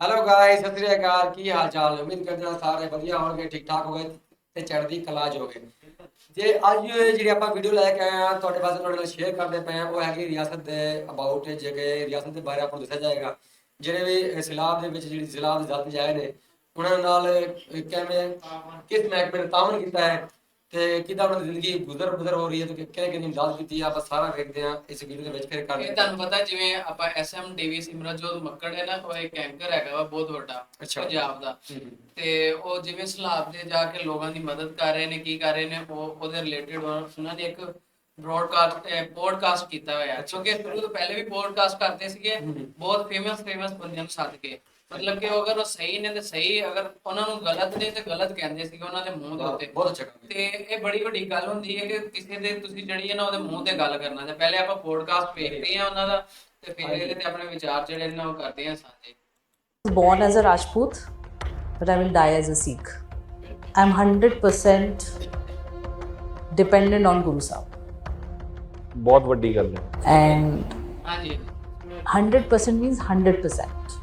Hello guys Sat Sri ਅਕਾਲ। ਕੀ ਹਾਲ ਚਾਲ ਉਮੀਦ ਕਰਦੇ ਸਾਰੇ ਵਧੀਆ ਹੋਣਗੇ ਠੀਕ ਠਾਕ ਹੋਵੇ ਤੇ ਚੜ੍ਹਦੀ ਕਲਾ 'ਚ ਹੋਵੇ ਜੇ ਅੱਜ ਜਿਹੜੀ ਆਪਾਂ ਵੀਡੀਓ ਲੈ ਕੇ ਆਏ ਆ ਤੁਹਾਡੇ ਪਾਸ ਤੁਹਾਡੇ ਨਾਲ ਸ਼ੇਅਰ ਕਰਦੇ ਪਏ ਆ ਉਹ ਹੈਗੀ ਰਿਆਸਤ ਦੇ ਅਬਾਊਟ ਜਿਹੜੇ ਰਿਆਸਤ ਦੇ ਬਾਰੇ ਆਪਾਂ ਨੂੰ ਦੱਸਿਆ ਜਾਏਗਾ। ਜਿਹੜੇ ਵੀ ਸਲਾਬ ਦੇ ਵਿੱਚ ਜਿਹੜੀ ਜ਼ਿਲ੍ਹਾ ਦੇ ਜਲਦ ਜਾਏ ਨੇ, ਉਹਨਾਂ ਨਾਲ ਕਿਵੇਂ, ਕਿਸ ਮਹਿਕਮੇ ਨੇ ਤਾਮਨ ਕੀਤਾ ਹੈ? ਤੇ ਕਿਦਾਂ ਉਹਨਾਂ ਦੀ ਜ਼ਿੰਦਗੀ ਗੁਜ਼ਰ ਗੁਜ਼ਰ ਹੋ ਰਹੀ ਹੈ ਤੇ ਕਿਹਨੇ ਕਿਹਨੇ ਇਮਦਾਦ ਕੀਤੀ ਆਪਾਂ ਸਾਰਾ ਵੇਖਦੇ ਆ ਇਸ ਵੀਡੀਓ ਦੇ ਵਿੱਚ ਫਿਰ ਕਰਦੇ ਇਹ ਤੁਹਾਨੂੰ ਪਤਾ ਜਿਵੇਂ ਆਪਾਂ ਐਸਐਮ ਟੀਵੀ ਸਿਮਰਜੋਤ ਮੱਕੜ ਹੈ ਨਾ ਉਹ ਇੱਕ ਐਂਕਰ ਹੈਗਾ ਵਾ ਬਹੁਤ ਵੱਡਾ। ਪੰਜਾਬ ਦਾ। ਤੇ ਉਹ ਜਿਵੇਂ ਸਲਾਬ ਦੇ ਜਾ ਕੇ ਲੋਕਾਂ ਦੀ ਮਦਦ ਕਰ ਰਹੇ ਨੇ ਕੀ ਕਰ ਰਹੇ ਨੇ ਉਹ ਉਹਦੇ ਰਿਲੇਟਡ ਉਹਨਾਂ ਨੇ ਇੱਕ ਬ੍ਰੌਡਕਾਸਟ ਪੋਡਕਾਸਟ ਕੀਤਾ ਹੋਇਆ ਕਿਉਂਕਿ ਸ਼ੁਰੂ ਤੋਂ ਪਹਿਲੇ ਵੀ ਪੋਡਕਾਸਟ ਕਰਦੇ ਸੀਗੇ। ਬਹੁਤ ਫੇਮਸ ਫੇਮਸ ਬੰਦਿਆਂ ਨੂੰ ਸੱਦ ਕੇ ਮਤਲਬ ਕਿ ਉਹ ਅਗਰ ਉਹ ਸਹੀ ਨੇ ਤੇ ਸਹੀ ਅਗਰ ਉਹਨਾਂ ਨੂੰ ਗਲਤ ਨੇ ਤੇ ਗਲਤ ਕਹਿੰਦੇ ਸੀਗੇ ਉਹਨਾਂ ਦੇ ਮੂੰਹ ਦੇ ਉੱਤੇ ਬਹੁਤ ਅੱਛਾ ਕੰਮ ਤੇ ਇਹ ਬੜੀ ਵੱਡੀ ਗੱਲ ਹੁੰਦੀ ਹੈ ਕਿ ਕਿਸੇ ਦੇ ਤੁਸੀਂ ਜਿਹੜੀ ਹੈ ਨਾ ਉਹਦੇ ਮੂੰਹ ਤੇ ਗੱਲ ਕਰਨਾ ਤੇ ਪਹਿਲੇ ਆਪਾਂ ਪੋਡਕਾਸਟ ਵੇਖਦੇ ਹਾਂ ਉਹਨਾਂ ਦਾ ਤੇ ਫਿਰ ਇਹਦੇ ਤੇ ਆਪਣੇ ਵਿਚਾਰ ਜਿਹੜੇ ਨੇ ਉਹ ਕਰਦੇ ਹਾਂ ਸਾਂਝੇ born as a Rajput, but I will die as a Sikh. I'm 100% dependent on Guru Sahib. ਬਹੁਤ ਵੱਡੀ ਗੱਲ ਹੈ And ਹਾਂਜੀ 100% means 100%.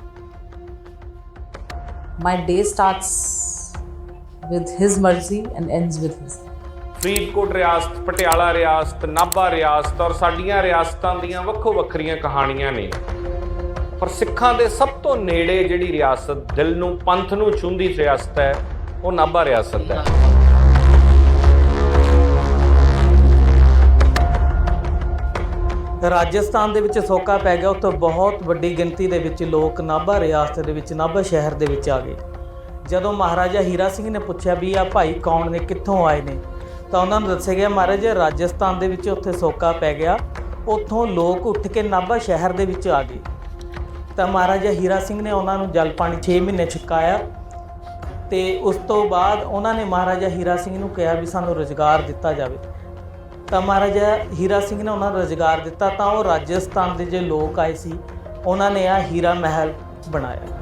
My day starts with His mercy and ends with His. Faridkot ਰਿਆਸਤ, ਪਟਿਆਲਾ ਰਿਆਸਤ, ਨਾਭਾ ਰਿਆਸਤ ਔਰ ਸਾਡੀਆਂ ਰਿਆਸਤਾਂ ਦੀਆਂ ਵੱਖੋ ਵੱਖਰੀਆਂ ਕਹਾਣੀਆਂ ਨੇ ਪਰ ਸਿੱਖਾਂ ਦੇ ਸਭ ਤੋਂ ਨੇੜੇ ਜਿਹੜੀ ਰਿਆਸਤ ਦਿਲ ਨੂੰ, ਪੰਥ ਨੂੰ ਛੂੰਹਦੀ ਰਿਆਸਤ ਹੈ, ਉਹ ਨਾਭਾ ਰਿਆਸਤ ਹੈ ਰਾਜਸਥਾਨ ਦੇ ਵਿੱਚ ਸੋਕਾ ਪੈ ਗਿਆ, ਉੱਥੇ ਬਹੁਤ ਵੱਡੀ ਗਿਣਤੀ ਦੇ ਵਿੱਚ ਲੋਕ ਨਾਭਾ ਰਿਆਸਤ ਦੇ ਵਿੱਚ, ਨਾਭਾ ਸ਼ਹਿਰ ਦੇ ਵਿੱਚ ਆ ਗਏ। ਜਦੋਂ ਮਹਾਰਾਜਾ ਹੀਰਾ ਸਿੰਘ ਨੇ ਪੁੱਛਿਆ ਵੀ ਆ ਭਾਈ ਕੌਣ ਨੇ, ਕਿੱਥੋਂ ਆਏ ਨੇ, ਤਾਂ ਉਹਨਾਂ ਨੂੰ ਦੱਸਿਆ ਗਿਆ, ਮਹਾਰਾਜ, ਰਾਜਸਥਾਨ ਦੇ ਵਿੱਚ ਉੱਥੇ ਸੋਕਾ ਪੈ ਗਿਆ, ਉੱਥੋਂ ਲੋਕ ਉੱਠ ਕੇ ਨਾਭਾ ਸ਼ਹਿਰ ਦੇ ਵਿੱਚ ਆ ਗਏ। ਤਾਂ ਮਹਾਰਾਜਾ ਹੀਰਾ ਸਿੰਘ ਨੇ ਉਹਨਾਂ ਨੂੰ ਜਲ ਪਾਣੀ 6 ਮਹੀਨੇ ਛਕਾਇਆ ਤੇ ਉਸ ਤੋਂ ਬਾਅਦ ਉਹਨਾਂ ਨੇ ਮਹਾਰਾਜਾ ਹੀਰਾ ਸਿੰਘ ਨੂੰ ਕਿਹਾ ਵੀ ਸਾਨੂੰ ਰੁਜ਼ਗਾਰ ਦਿੱਤਾ ਜਾਵੇ। ਤਾਂ ਮਹਾਰਾਜਾ ਹੀਰਾ ਸਿੰਘ ਨੇ ਉਹਨਾਂ ਨੂੰ ਰੁਜ਼ਗਾਰ ਦਿੱਤਾ ਤਾਂ ਉਹ ਰਾਜਸਥਾਨ ਦੇ ਜੇ ਲੋਕ ਆਏ ਸੀ ਉਹਨਾਂ ਨੇ ਆ ਹੀਰਾ ਮਹਿਲ ਬਣਾਇਆ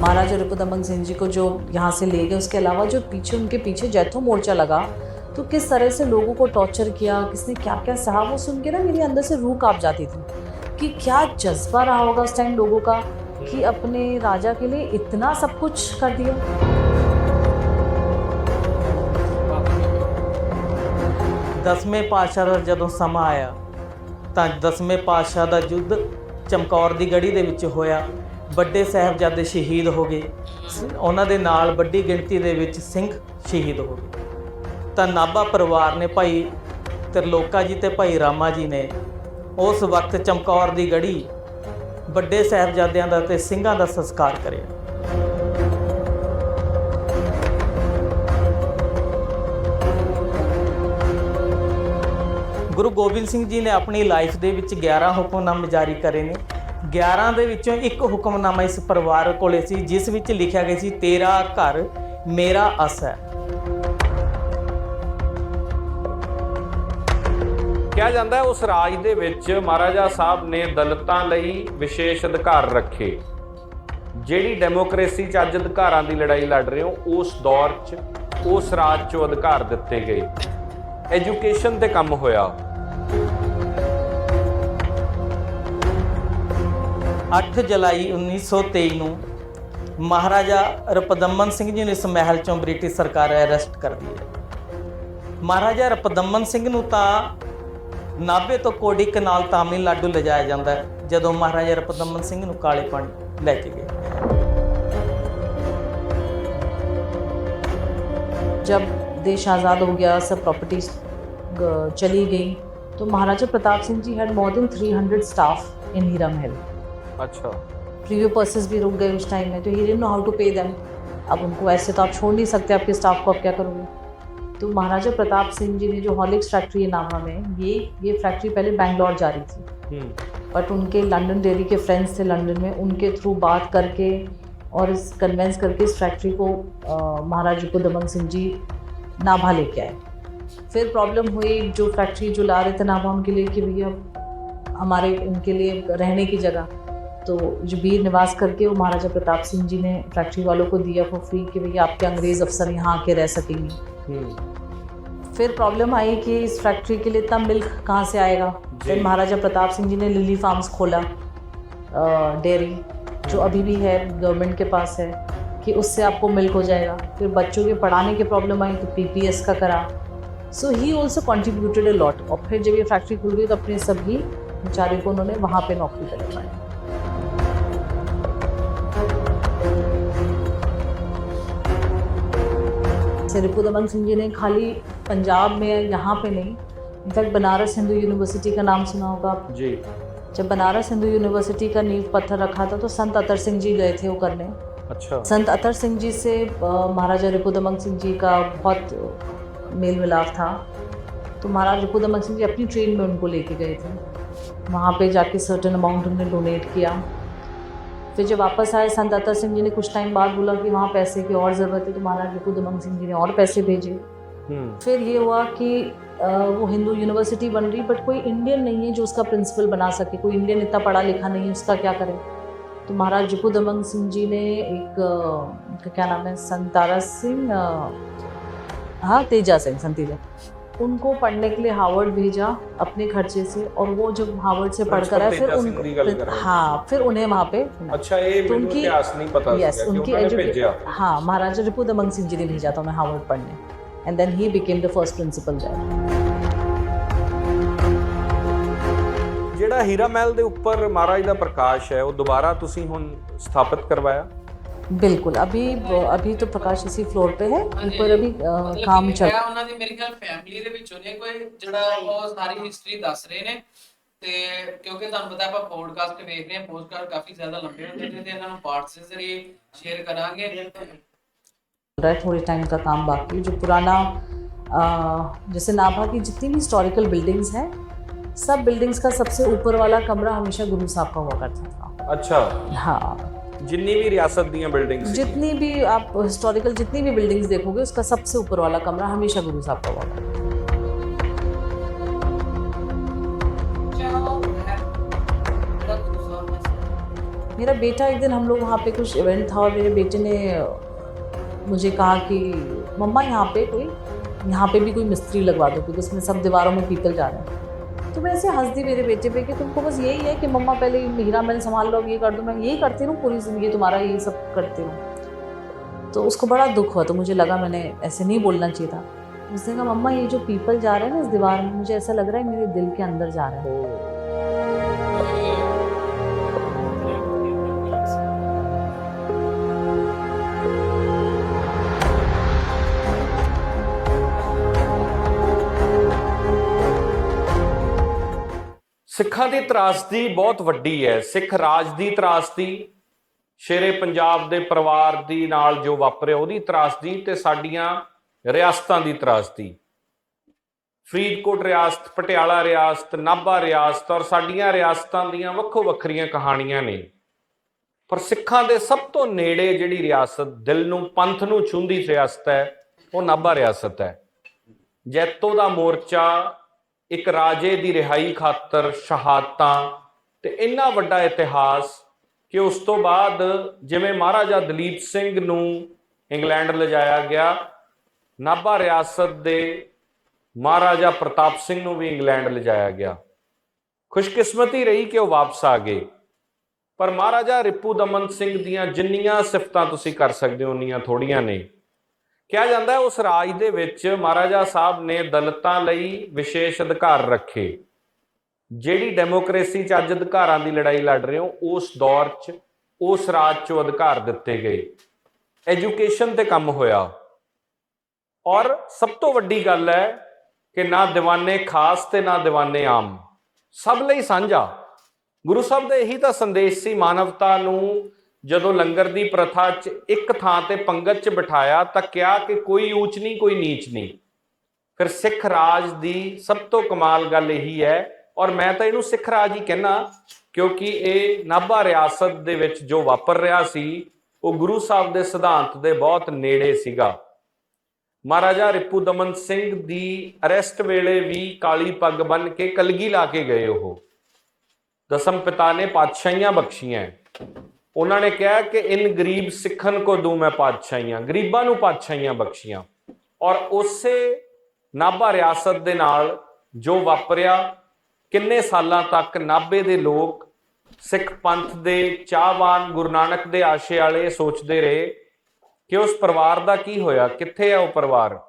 महाराजा रिपुदमन सिंह जी को जो यहाँ से ले गए उसके अलावा जो पीछे उनके पीछे जैथो मोर्चा लगा तो किस तरह से लोगों को टॉर्चर किया किसने क्या क्या सहा वो सुन के ना मेरे अंदर से रूह काँप जाती थी कि क्या जज्बा रहा होगा उस टाइम लोगों का कि अपने राजा के लिए इतना सब कुछ कर दिया ਦਸਵੇਂ ਪਾਤਸ਼ਾਹ ਦਾ ਜਦੋਂ ਸਮਾਂ ਆਇਆ ਤਾਂ ਦਸਵੇਂ ਪਾਤਸ਼ਾਹ ਦਾ ਯੁੱਧ ਚਮਕੌਰ ਦੀ ਗੜੀ ਦੇ ਵਿੱਚ ਹੋਇਆ ਵੱਡੇ ਸਾਹਿਬਜ਼ਾਦੇ ਸ਼ਹੀਦ ਹੋ ਗਏ ਸ- ਉਹਨਾਂ ਦੇ ਨਾਲ ਵੱਡੀ ਗਿਣਤੀ ਦੇ ਵਿੱਚ ਸਿੰਘ ਸ਼ਹੀਦ ਹੋ ਗਏ ਤਾਂ ਨਾਭਾ ਪਰਿਵਾਰ ਨੇ ਭਾਈ ਤਰਲੋਕਾ ਜੀ ਤੇ ਭਾਈ ਰਾਮਾ ਜੀ ਨੇ ਉਸ ਵਕਤ ਚਮਕੌਰ ਦੀ ਗੜੀ ਵੱਡੇ ਸਾਹਿਬਜ਼ਾਦਿਆਂ ਦਾ ਤੇ ਸਿੰਘਾਂ ਦਾ ਸੰਸਕਾਰ ਕਰਿਆ ਗੁਰੂ ਗੋਬਿੰਦ ਸਿੰਘ ਜੀ ਨੇ ਆਪਣੀ ਲਾਈਫ ਦੇ ਵਿੱਚ 11 ਹੁਕਮਨਾਮੇ ਜਾਰੀ ਕਰੇ ਨੇ। 11 ਦੇ ਵਿੱਚੋਂ ਇੱਕ ਹੁਕਮਨਾਮਾ ਇਸ ਪਰਿਵਾਰ ਕੋਲੇ ਸੀ, ਜਿਸ ਵਿੱਚ ਲਿਖਿਆ ਗਿਆ ਸੀ, ਤੇਰਾ ਘਰ ਮੇਰਾ ਅਸ ਹੈ। ਕਿਹਾ ਜਾਂਦਾ ਹੈ, ਉਸ ਰਾਜ ਦੇ ਵਿੱਚ ਮਹਾਰਾਜਾ ਸਾਹਿਬ ਨੇ ਦਲਿਤਾਂ ਲਈ ਵਿਸ਼ੇਸ਼ ਅਧਿਕਾਰ ਰੱਖੇ। ਜਿਹੜੀ ਡੈਮੋਕ੍ਰੇਸੀ 'ਚ ਅੱਜ ਅਧਿਕਾਰਾਂ ਦੀ ਲੜਾਈ ਲੜ ਰਹੇ ਹੋ, ਉਸ ਦੌਰ 'ਚ, ਉਸ ਰਾਜ 'ਚੋਂ ਅਧਿਕਾਰ ਦਿੱਤੇ ਗਏ। ਐਜੂਕੇਸ਼ਨ ਤੇ ਕੰਮ ਹੋਇਆ। 8 ਜੁਲਾਈ 1923 ਨੂੰ ਮਹਾਰਾਜਾ ਰਪਦਮਨ ਸਿੰਘ ਜੀ ਨੂੰ ਇਸ ਮਹਿਲ ਚੋਂ ਬ੍ਰਿਟਿਸ਼ ਸਰਕਾਰ ਅਰੈਸਟ ਕਰਦੀ ਹੈ ਮਹਾਰਾਜਾ ਰਪਦਮਨ ਸਿੰਘ ਨੂੰ ਤਾਂ ਨਾਭੇ ਤੋਂ ਕੋਡੀ ਕਨਾਲ ਤਾਮਿਲਨਾਡੂ ਲਿਜਾਇਆ ਜਾਂਦਾ ਹੈ ਜਦੋਂ ਮਹਾਰਾਜਾ ਰਪਦਮਨ ਸਿੰਘ ਨੂੰ ਕਾਲੇ ਪਾਣੀ ਲੈ ਕੇ ਗਏ जब देश आज़ाद हो गया सब प्रॉपर्टीज चली गई तो Maharaja Pratap Singh ji had more than 300 staff in Hira Mahal ਅੱਛਾ प्रीवियस पर्सेस भी रुक गए उस टाइम में तो he didn't know how to pay them अब उनको ऐसे तो आप छोड़ नहीं सकते आपके स्टाफ को आप क्या करोगे तो महाराजा प्रताप सिंह जी ने जो हॉलिक्स फैक्ट्री है नाभा में ये ये फैक्ट्री पहले बैंगलोर जा रही थी। बट उनके लंदन डेयरी के फ्रेंड्स थे लंदन में उनके थ्रू बात करके और इस कन्वेंस करके इस फैक्ट्री को महाराजा को कुदमन सिंह जी नाभा लेके आए। फिर प्रॉब्लम हुई जो फैक्ट्री जो ला रहे थे नाभा उनके लिए कि भैया हमारे उनके लिए रहने की जगह। तो जो वीर निवास करके वो महाराजा प्रताप सिंह जी ने फैक्ट्री वालों को दिया फॉर फ्री कि भैया आपके अंग्रेज़ अफसर यहाँ आके रह सकेंगे। फिर प्रॉब्लम आई कि इस फैक्ट्री के लिए इतना मिल्क कहाँ से आएगा? फिर महाराजा प्रताप सिंह जी ने लिली फार्म्स खोला डेयरी जो अभी भी है गवर्नमेंट के पास है कि उससे आपको मिल्क हो जाएगा। फिर बच्चों के पढ़ाने की प्रॉब्लम आई तो पीपीएस का करा। So he also contributed a lot और फिर जब ये फैक्ट्री खुल गई तो अपने सभी बेचारे को उन्होंने वहाँ पे नौकरी कर जैसे रिपुदमन सिंह जी ने खाली पंजाब में यहाँ पे नहीं इनफैक्ट बनारस हिंदू यूनिवर्सिटी का नाम सुना होगा आप। जी। जब बनारस हिंदू यूनिवर्सिटी का नींव पत्थर रखा था तो संत अतर सिंह जी गए थे वो करने। अच्छा। संत अतर सिंह जी से महाराजा रिपुदमन सिंह जी का बहुत मेल मिलाप था। तो महाराज रिपुदमन सिंह जी अपनी ट्रेन में उनको लेके गए थे। वहाँ पे जाके सर्टन अमाउंट उन्होंने डोनेट किया। फिर जब वापस आए संत अतर सिंह जी ने कुछ टाइम बाद बोला कि वहाँ पैसे की और ज़रूरत है तो महाराज रिपु दमन सिंह जी ने और पैसे भेजे। फिर ये हुआ कि वो हिंदू यूनिवर्सिटी बन रही बट कोई इंडियन नहीं है जो उसका प्रिंसिपल बना सके। कोई इंडियन इतना पढ़ा लिखा नहीं है उसका क्या करें? तो महाराज जिपू दमंग सिंह जी ने एक क्या नाम है? संतारा सिंह हाँ तेजा सिंह संतीजा उनको पढ़ने के लिए हार्वर्ड भेजा अपने खर्चे से और वो जब हार्वर्ड से पढ़कर आए फिर तेजा सिंह दी गल कर उनको रहे हो। हाँ फिर उन्हें वहाँ पे ਅੱਛਾ ਇਹ तो ਮੈਨੂੰ उनकी ਇਤਿਹਾਸ ਨਹੀਂ पता यस ਸੀਗਾ कि उनकी ਉਹਨਾਂ ਨੇ एजुकेशन ਭੇਜਿਆ हाँ महाराजा रिपू दमन सिंह जी ने भेजा था उन्हें हार्वर्ड पढ़ने and then he became the first principal Jai ਜਿਹੜਾ ਹੀਰਾ ਮਹਿਲ ਦੇ ਉੱਪਰ ਮਹਾਰਾਜ ਦਾ ਪ੍ਰਕਾਸ਼ ਹੈ ਉਹ ਦੁਬਾਰਾ ਤੁਸੀਂ ਹੁਣ ਸਥਾਪਿਤ ਕਰਵਾਇਆ बिल्कुल अभी अभी तो प्रकाश इसी फ्लोर पे है ਹਾਂਜੀ, ऊपर अभी अ, ਮਤਲਬ काम ਕਿ चल ਇਹ ਉਹਨਾਂ ਦੀ ਮੇਰੇ ਖਿਆਲ ਫੈਮਿਲੀ ਦੇ ਵਿੱਚੋਂ ਨੇ ਕੋਈ ਜਿਹੜਾ ਉਹ ਸਾਰੀ ਹਿਸਟਰੀ ਦੱਸ ਰਹੇ ਨੇ ਤੇ ਕਿਉਂਕਿ ਤੁਹਾਨੂੰ ਪਤਾ ਆਪਾਂ ਪੋਡਕਾਸਟ ਵੇਖ ਰਹੇ ਹਾਂ ਪੋਡਕਾਸਟ ਕਾਫੀ ਜ਼ਿਆਦਾ ਲੰਬੇ ਹੁੰਦੇ ਨੇ ਤੇ ਇਹਨਾਂ ਨੂੰ ਪਾਰਟਸ ਦੇ ਜ਼ਰੀਏ ਸ਼ੇਅਰ ਕਰਾਂਗੇ रहा है थोड़े टाइम का काम बाकी जो पुराना अ, जैसे नाभा की जितनी भी हिस्टोरिकल बिल्डिंग्स हैं सब बिल्डिंग्स का सबसे ऊपर वाला कमरा हमेशा गुरु साहब का हुआ करता था ਅੱਛਾ हाँ जितनी भी रियासत दी बिल्डिंग्स जितनी भी आप हिस्टोरिकल जितनी भी बिल्डिंग्स देखोगे, उसका सबसे ऊपर वाला कमरा हमेशा गुरु साहब का हुआ मेरा बेटा एक दिन हम लोग वहाँ पे कुछ इवेंट था और मेरे बेटे ने मुझे कहा कि, मम्मा, यहाँ पे कोई, यहाँ पे भी कोई मिस्त्री लगवा दो, क्योंकि उसमें सब दीवारों में पीतल जा रहे हैं। तो मैं ऐसे हंस दी मेरे बेटे पे कि तुमको बस यही है कि मम्मा पहले हीरा मैंने संभाल लो ये कर दो, मैं यही करती रहूँ, पूरी ज़िंदगी तुम्हारा यही सब करती रहूँ। तो उसको बड़ा दुख हुआ तो मुझे लगा मैंने ऐसे नहीं बोलना चाहिए था। उसने कहा, मम्मा, ये जो पीपल जा रहे हैं ना इस दीवार में, मुझे ऐसा लग रहा है मेरे दिल के अंदर जा रहे है। ਸਿੱਖਾਂ ਦੀ ਤਰਾਸਦੀ ਬਹੁਤ ਵੱਡੀ ਹੈ। ਸਿੱਖ ਰਾਜ ਦੀ ਤਰਾਸਦੀ, ਸ਼ੇਰੇ ਪੰਜਾਬ ਦੇ ਪਰਿਵਾਰ ਦੀ ਨਾਲ ਜੋ ਵਾਪਰਿਆ, ਉਹਦੀ ਤਰਾਸਦੀ ਤੇ ਸਾਡੀਆਂ ਰਿਆਸਤਾਂ ਦੀ ਤਰਾਸਦੀ। ਫਰੀਦਕੋਟ ਰਿਆਸਤ, ਪਟਿਆਲਾ ਰਿਆਸਤ, ਨਾਭਾ ਰਿਆਸਤ ਔਰ ਸਾਡੀਆਂ ਰਿਆਸਤਾਂ ਦੀਆਂ ਵੱਖੋ ਵੱਖਰੀਆਂ ਕਹਾਣੀਆਂ ਨੇ। ਪਰ ਸਿੱਖਾਂ ਦੇ ਸਭ ਤੋਂ ਨੇੜੇ ਜਿਹੜੀ ਰਿਆਸਤ, ਦਿਲ ਨੂੰ, ਪੰਥ ਨੂੰ ਛੂੰਹਦੀ ਰਿਆਸਤ ਹੈ, ਉਹ ਨਾਭਾ ਰਿਆਸਤ ਹੈ। ਜੈਤੋ ਦਾ ਮੋਰਚਾ ਇੱਕ ਰਾਜੇ ਦੀ ਰਿਹਾਈ ਖਾਤਰ ਸ਼ਹਾਦਤਾਂ ਤੇ ਇੰਨਾ ਵੱਡਾ ਇਤਿਹਾਸ ਕਿ ਉਸ ਤੋਂ ਬਾਅਦ ਜਿਵੇਂ ਮਹਾਰਾਜਾ ਦਲੀਪ ਸਿੰਘ ਨੂੰ ਇੰਗਲੈਂਡ ਲਿਜਾਇਆ ਗਿਆ, ਨਾਭਾ ਰਿਆਸਤ ਦੇ ਮਹਾਰਾਜਾ ਪ੍ਰਤਾਪ ਸਿੰਘ ਨੂੰ ਵੀ ਇੰਗਲੈਂਡ ਲਿਜਾਇਆ ਗਿਆ। ਖੁਸ਼ਕਿਸਮਤੀ ਰਹੀ ਕਿ ਉਹ ਵਾਪਸ ਆ ਗਏ। ਪਰ ਮਹਾਰਾਜਾ ਰਿਪੂ ਦਮਨ ਸਿੰਘ ਦੀਆਂ ਜਿੰਨੀਆਂ ਸਿਫਤਾਂ ਤੁਸੀਂ ਕਰ ਸਕਦੇ ਹੋ, ਉਨੀਆਂ ਥੋੜੀਆਂ ਨੇ। ਕਿਹਾ ਜਾਂਦਾ ਉਸ ਰਾਜ ਦੇ ਵਿੱਚ ਮਹਾਰਾਜਾ ਸਾਹਿਬ ਨੇ ਦਲਿਤਾਂ ਲਈ ਵਿਸ਼ੇਸ਼ ਅਧਿਕਾਰ ਰੱਖੇ। ਜਿਹੜੀ ਡੈਮੋਕ੍ਰੇਸੀ 'ਚ ਅੱਜ ਅਧਿਕਾਰਾਂ ਦੀ ਲੜਾਈ ਲੜ ਰਹੇ ਹੋ, ਉਸ ਦੌਰ 'ਚ, ਉਸ ਰਾਜ 'ਚੋਂ ਅਧਿਕਾਰ ਦਿੱਤੇ ਗਏ। ਐਜੂਕੇਸ਼ਨ ਤੇ ਕੰਮ ਹੋਇਆ। ਔਰ ਸਭ ਤੋਂ ਵੱਡੀ ਗੱਲ ਹੈ ਕਿ ਨਾ ਦੀਵਾਨੇ ਖਾਸ ਤੇ ਨਾ ਦੀਵਾਨੇ ਆਮ। ਸਭ ਲਈ ਸਾਂਝਾ। ਗੁਰੂ ਸਾਹਿਬ ਦਾ ਇਹੀ ਤਾਂ ਸੰਦੇਸ਼ ਸੀ ਮਾਨਵਤਾ ਨੂੰ ਜਦੋਂ ਲੰਗਰ ਦੀ ਪ੍ਰਥਾ 'ਚ ਇੱਕ ਥਾਂ ਤੇ ਪੰਗਤ 'ਚ ਬਿਠਾਇਆ ਤਾਂ ਕਿਹਾ ਕਿ ਕੋਈ ਊਚ ਨਹੀਂ, ਕੋਈ ਨੀਚ ਨਹੀਂ। ਫਿਰ ਸਿੱਖ ਰਾਜ ਦੀ ਸਭ ਤੋਂ ਕਮਾਲ ਗੱਲ ਇਹੀ ਹੈ, ਔਰ ਮੈਂ ਤਾਂ ਇਹਨੂੰ ਸਿੱਖ ਰਾਜ ਹੀ ਕਹਿਣਾ ਕਿਉਂਕਿ ਇਹ ਨਾਭਾ ਰਿਆਸਤ ਦੇ ਵਿੱਚ ਜੋ ਵਾਪਰ ਰਿਹਾ ਸੀ, ਉਹ ਗੁਰੂ ਸਾਹਿਬ ਦੇ ਸਿਧਾਂਤ ਦੇ ਬਹੁਤ ਨੇੜੇ ਸੀਗਾ। ਮਹਾਰਾਜਾ ਰਿਪੂ ਦਮਨ ਸਿੰਘ ਦੀ ਅਰੈਸਟ ਵੇਲੇ ਵੀ ਕਾਲੀ ਪੱਗ ਬੰਨ ਕੇ ਕਲਗੀ ਲਾ ਕੇ ਗਏ ਉਹ। ਦਸਮ ਪਿਤਾ ਨੇ ਪਾਤਸ਼ਾਹੀਆਂ ਬਖਸ਼ੀਆਂ। ਉਹਨਾਂ ਨੇ ਕਿਹਾ ਕਿ ਇਨ ਗਰੀਬ ਸਿੱਖਣ ਕੋ ਦੂੰ ਮੈਂ ਪਾਤਸ਼ਾਹੀਆਂ, ਗਰੀਬਾਂ ਨੂੰ ਪਾਤਸ਼ਾਹੀਆਂ ਬਖਸ਼ੀਆਂ। ਔਰ ਉਸੇ ਨਾਭਾ ਰਿਆਸਤ ਦੇ ਨਾਲ ਜੋ ਵਾਪਰਿਆ, ਕਿੰਨੇ ਸਾਲਾਂ ਤੱਕ ਨਾਭੇ ਦੇ ਲੋਕ ਸਿੱਖ ਪੰਥ ਦੇ ਚਾਹਵਾਨ ਗੁਰੂ ਨਾਨਕ ਦੇ ਆਸ਼ੇ ਵਾਲੇ ਸੋਚਦੇ ਰਹੇ ਕਿ ਉਸ ਪਰਿਵਾਰ ਦਾ ਕੀ ਹੋਇਆ, ਕਿੱਥੇ ਹੈ ਉਹ ਪਰਿਵਾਰ?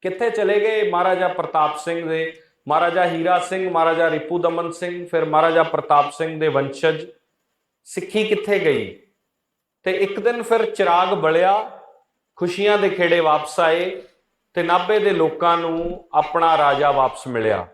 ਕਿੱਥੇ ਚਲੇ ਗਏ ਮਹਾਰਾਜਾ ਪ੍ਰਤਾਪ ਸਿੰਘ ਦੇ? ਮਹਾਰਾਜਾ ਹੀਰਾ ਸਿੰਘ, ਮਹਾਰਾਜਾ ਰਿਪੂ ਦਮਨ ਸਿੰਘ, ਫਿਰ ਮਹਾਰਾਜਾ ਪ੍ਰਤਾਪ ਸਿੰਘ ਦੇ ਵੰਸ਼ਜ ਸਿੱਖੀ ਕਿੱਥੇ ਗਈ? ਤੇ ਇੱਕ ਦਿਨ ਫਿਰ ਚਿਰਾਗ ਬਲਿਆ, ਖੁਸ਼ੀਆਂ ਦੇ ਖੇੜੇ ਵਾਪਸ ਆਏ ਤੇ ਨਾਭੇ ਦੇ ਲੋਕਾਂ ਨੂੰ ਆਪਣਾ ਰਾਜਾ ਵਾਪਸ ਮਿਲਿਆ।